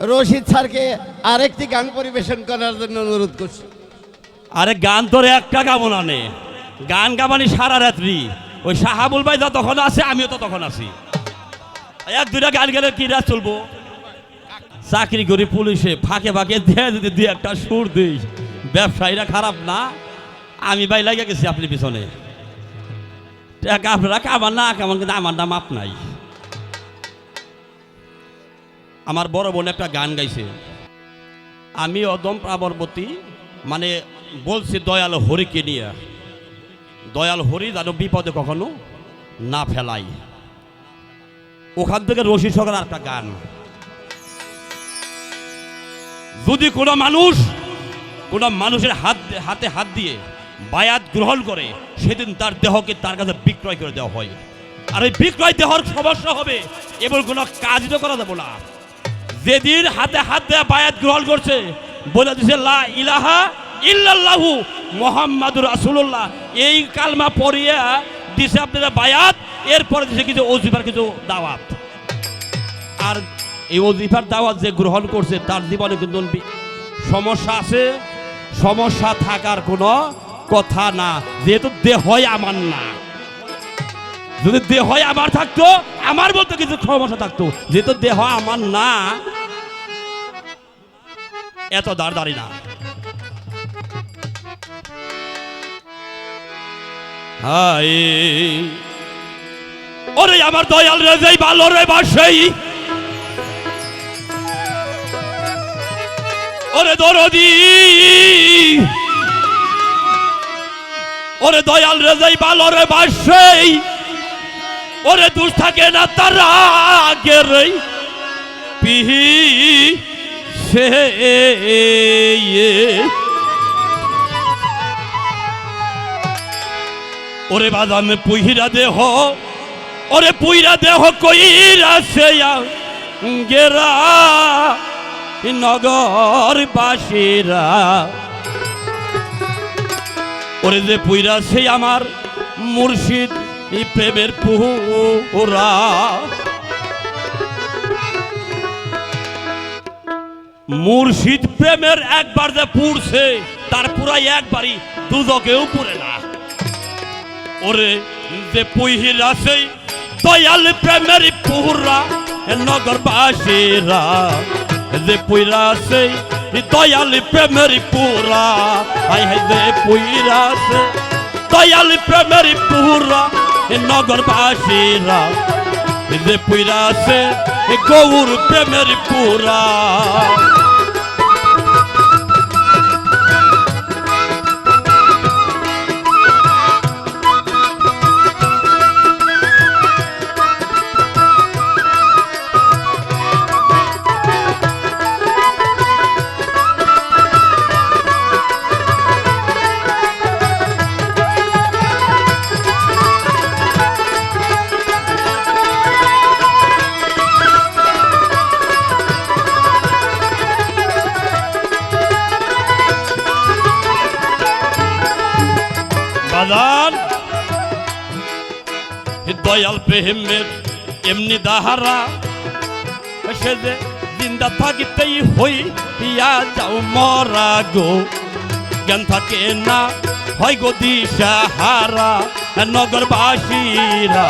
রশিদ স্যারকে আরেকটি গান পরিবেশন করার জন্য অনুরোধ করছি। আরে গান তোর একটা গাবো না নে। গান গাবানি সারা রাত্রি। ওই সাহাবুল ভাই তখন আছে, আমিও তো তখন আছি। এক দুটা গান গেলে কি রাত চলবো? চাকরি করি পুলিশে, ফাঁকে ফাঁকে দিয়ে যদি দুই একটা সুর দিই ব্যবসায়ীরা খারাপ না? আমি ভাই লাগে গেছি আপনি পিছনে। আপনারা কামান না কামান কিন্তু আমার নাম আপ নাই। আমার বড় বোন একটা গান গাইছে। আমি অদম প্রাবর্বতী মানে বলছি দয়াল হরিকে নিয়ে। দয়াল হরি যেন বিপদে কখনো না ফেলাই। ওখান থেকে রশি সকাল একটা গান। যদি কোনো মানুষ, কোনো মানুষের হাত, হাতে হাত দিয়ে বায়াত গ্রহণ করে, সেদিন তার দেহকে তার কাছে বিক্রয় করে দেওয়া হয়। আর এই বিক্রয় দেহর সমস্যা হবে এবং কোনো কাজ তো করা যাব না। যেদিন হাতে হাত দেয়া বায়াত গ্রহণ করছে, বলে দিছে, লা ইলাহা ইল্লাল্লাহু মোহাম্মদুর রাসূলুল্লাহ। এই কালমা পড়িয়া দিছে আপনারা বায়াত, এরপরে দিছে কিছু অজিফার কিছু দাওয়াত। আর এই অজিফার দাওয়াত যে গ্রহণ করছে, তার জীবনে কিন্তু সমস্যা আছে। সমস্যা থাকার কোনো কথা না। যেহেতু দেহই আমার না। যদি দেহ আমার থাকতো, আমার বলতে কিছু সমস্যা থাকতো। যেহেতু দেহ আমার না এত দাঁড় দাঁড়ি না। হাই। ওরে আমার দয়াল রে, যেই ভালো রে বাসেই। ওরে দরদি। ওরে দয়াল রে, যেই ভালো রে বাসেই। ওরে দুষ থাকে না তার আগের পিহি। সে ওরে বাদাম পুহিরা দেহ, ওরে পুইরা দেহ কইরা সে গেরা নগর বাসীরা ওরে যে পুইরা সে আমার মুর্শিদ প্রেমের পুরা মুর্শিদ প্রেমের একবার যে পুড়ছে, তার পুরাই একবারই দুদকেও পুরে না। ওরে, যে পুহির আছে, দয়াল প্রেমের পুরা নগরবাসীরা। যে পুইরা আছে, দয়াল প্রেমের পুরা আই হে যে পুইরা আছে, দয়াল প্রেমের পুরা নগরবাসীরা। যে পুইরা আছে গৌর প্রেমের পুরা। দয়াল প্রেমের এমনি দাহারা সে যে জিন্দা থাকিতেই হই ইয়া যাও মরা গো। জ্ঞান থাকে না, হয় গো দিশাহারা, নগরবাসীরা।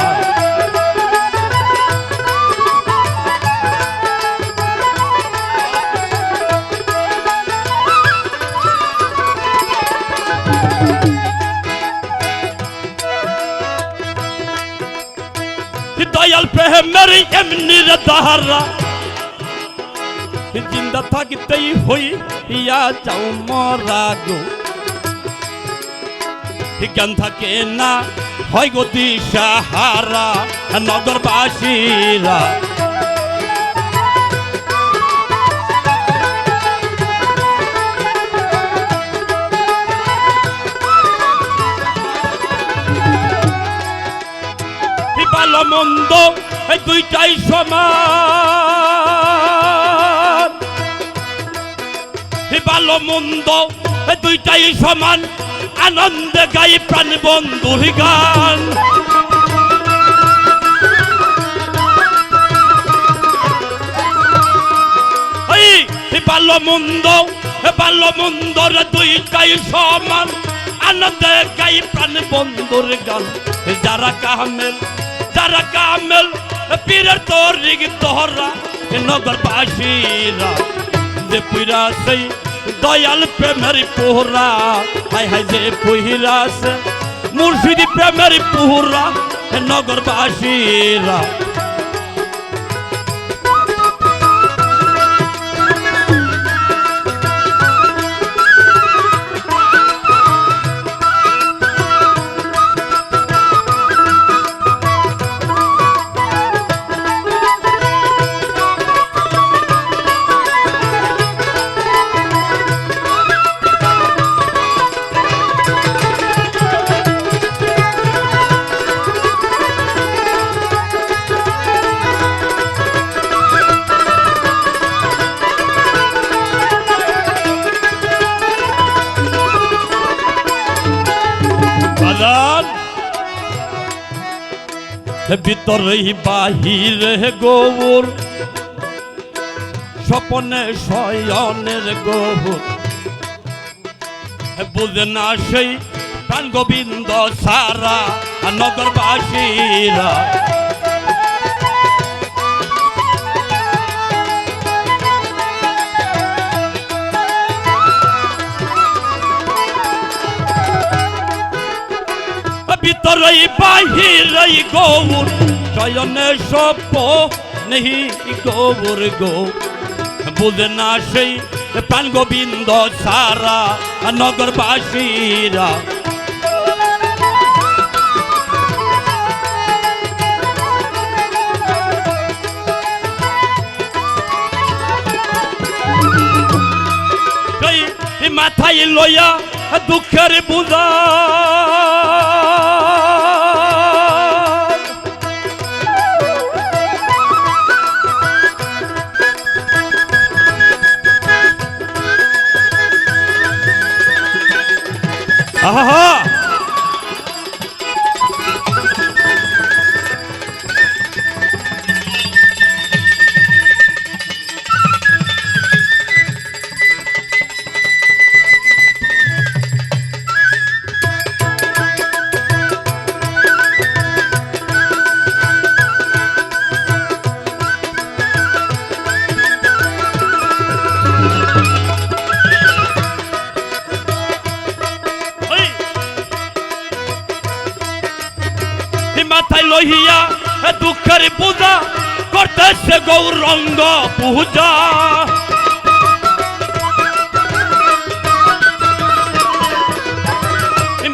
দয়াল প্রেমের এমনি দাহারা। জিন্দা থাকিতেই হই ইয়া যাও মরা গো। জ্ঞান থাকে না, হয় গতি সাহারা নগরবাসীরা। মন্দ, এই দুইটাই সমান। ভালো মন্দ, এই দুইটাই সমান। আনন্দে গাই প্রাণ বন্ধুর গান। ভালো মন্দ ভালো মন্দর দুইটাই সমান। আনন্দে গাই প্রাণ বন্ধুর গান। যারা কামেল যারা কামেল পীরের তরিক দহরা নগরবাসীরা যে পুরা সেই দয়াল প্রেমের পোহরা হাই হাই যে পুহিরা সে মুর্শিদি প্রেমের পোহরা নগরবাসীরা ভিতরে বাহিরে গৌর স্বপনে শয়নের গৌর। বুঝে না সেই প্রাণ গোবিন্দ সারা নগরবাসীরা। বাহিরই গৌর শয়নে সপ নেহি গৌর গো। বুঝে না সেই প্রাণ গোবিন্দ সারা নগরবাসীরা। মাথায় লইয়া দুঃখের বুঝা দুঃখের পূজা করতেছে গৌরঙ্গ পূজা।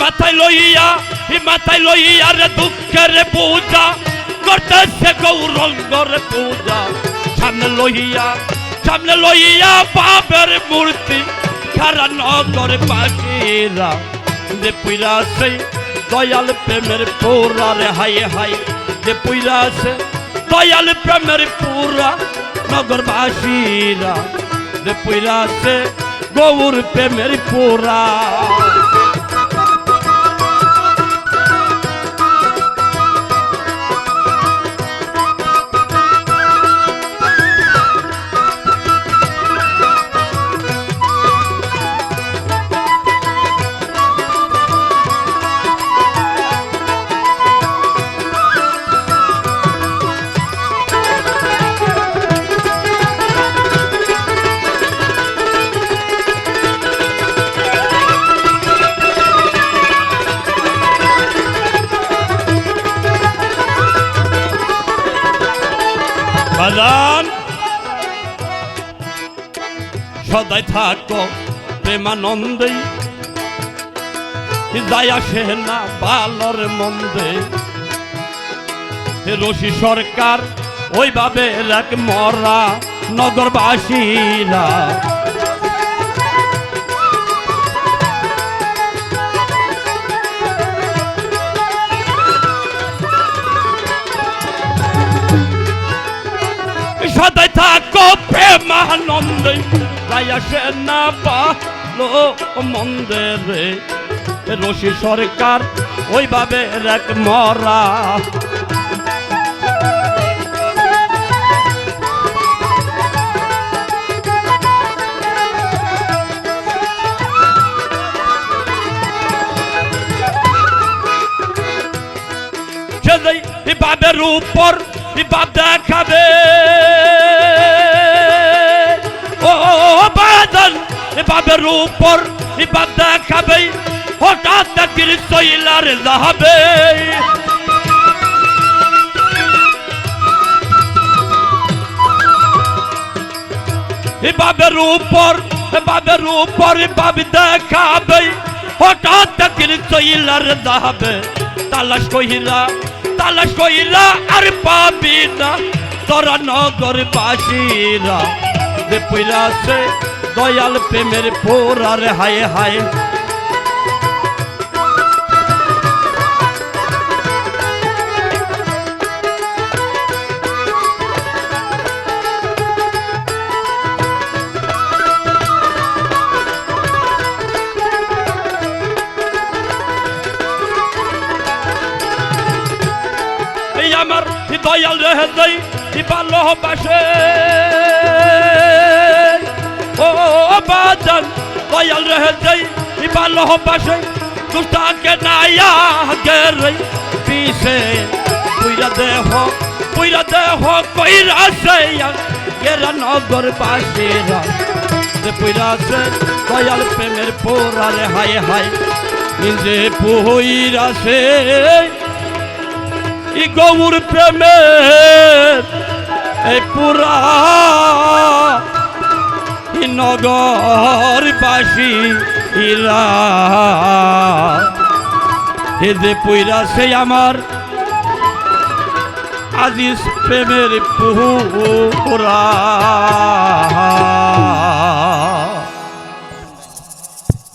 মাথায় লইয়া মাথায় লইয়া রে দুঃখের পূজা করতেছে গৌরঙ্গর পূজা। সামনে লইয়া সামনে লইয়া বাবের মূর্তি খারা নগর পাখিরা যে পুইরা সেই দয়াল প্রেমের পোরা রে হাই হাই যে পুইরা আছে। দয়াল প্রেমের পুরা নগরবাসীরা যে পুইরা আছে গৌর প্রেমের পোরা। বাজান সদাই থাকো প্রেমানন্দে। হৃদয় আসে না বালর মন্দে। রশি সরকার, ওইভাবে এক মরা নগরবাসীরা। সদাই থাকো প্রেমানন্দ আসে না পালো মন্দিরে রশি সরকার, ওইভাবে এক মরা। বাবের উপর বিবাদ দেখাবে। বাবের উপর বিবাদ দেখাবে, হঠাৎ দেখির সইলার যাবে বাবের উপর বাবের উপর বাব দেখাবে, হঠাৎ দেখির সইলার যাবে তালাশ কহিলা তালাশ কহিলা আর পাবি না, তোরা নগর বাসীরা। যে পইরা আছে দয়াল প্রেমের পোরার হায় হায়। আমার দয়াল রেহে যাই ভালোবাসে ও দয়াল রেহে যাই ভালোবাসে দুটাকে নাইয়া গেরে পিছে পুইরা দেহ পুইরা দেহ কইরা সে গেরা নগর বাসীরা। যে পুইরা সে দয়াল প্রেমের পোরারে হায় হায় যে পুইরা সে। ই গৌর প্রেমের এই পুরা ই নগর বাসী ইরা হে সে আমার আজিজ প্রেমের পুরা